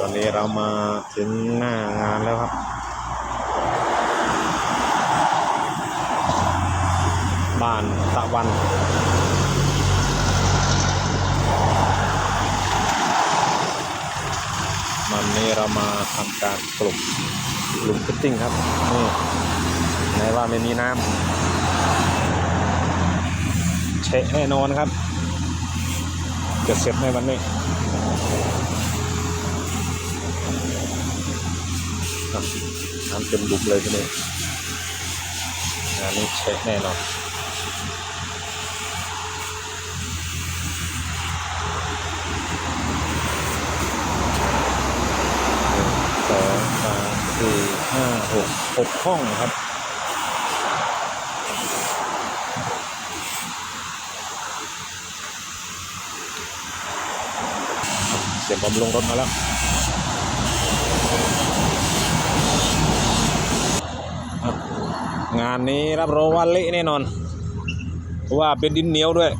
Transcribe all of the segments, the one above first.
ตอนนี้เรามาถึงหน้างานแล้วครับ บ้านตะวันวันนี้เรามาทำการปลุกปลุกฟิตติ้งครับนี่ไหนว่าไม่มีน้ำเชะแน่นอนครับ จะเสร็จในวันนี้ ครับน้ำเต็มดุกเลยทีนี้งานนี้เชะแน่นอนสองสามสี่ห้าหกหกห้องครับเสียงบอมลงรถมาแล้วานนี้รับรองว่าเละแน่นอนเพราะว่าเป็นดินเหนียวด้วย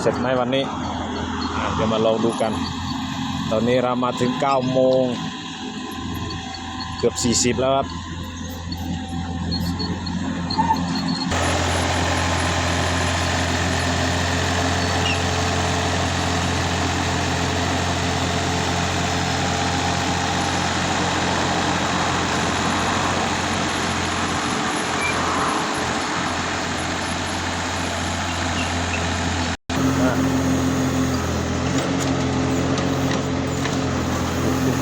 เสร็จไหมวันนี้อะเดี๋ยวมาลองดูกัน ตอนนี้เรามาถึง9โมงเกือบ 40 แล้วครับ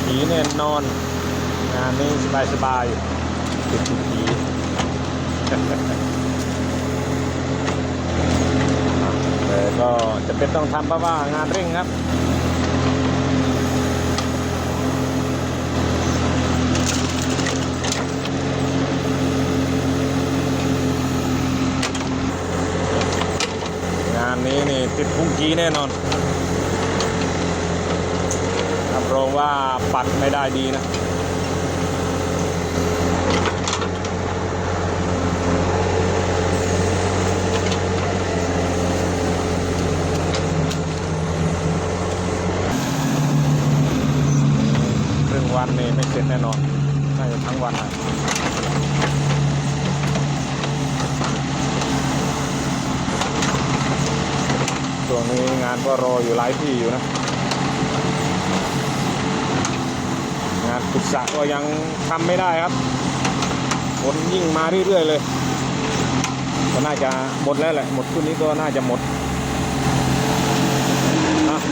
ผีแน่นอน งานนี้สบายสบายๆถูกถูกผีแต่ก็จะเป็นต้องทำเพราะว่างานเร่งครับงานนี้นี่ติดพุงกีแน่นอน รับรองว่าปัดไม่ได้ดีนะครึ่งวันนี่ไม่เสร็จแน่นอน น่าจะทั้งวันนะช่วงนี้งานก็รออยู่หลายที่อยู่นะ งานขุดสระก็ยังทำไม่ได้ครับฝนยิ่งมาเรื่อยๆเลย ก็น่าจะหมดแล้วแหละ หมดคืนนี้ก็น่าจะหมด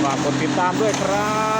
ฝากกดติดตามด้วยครับ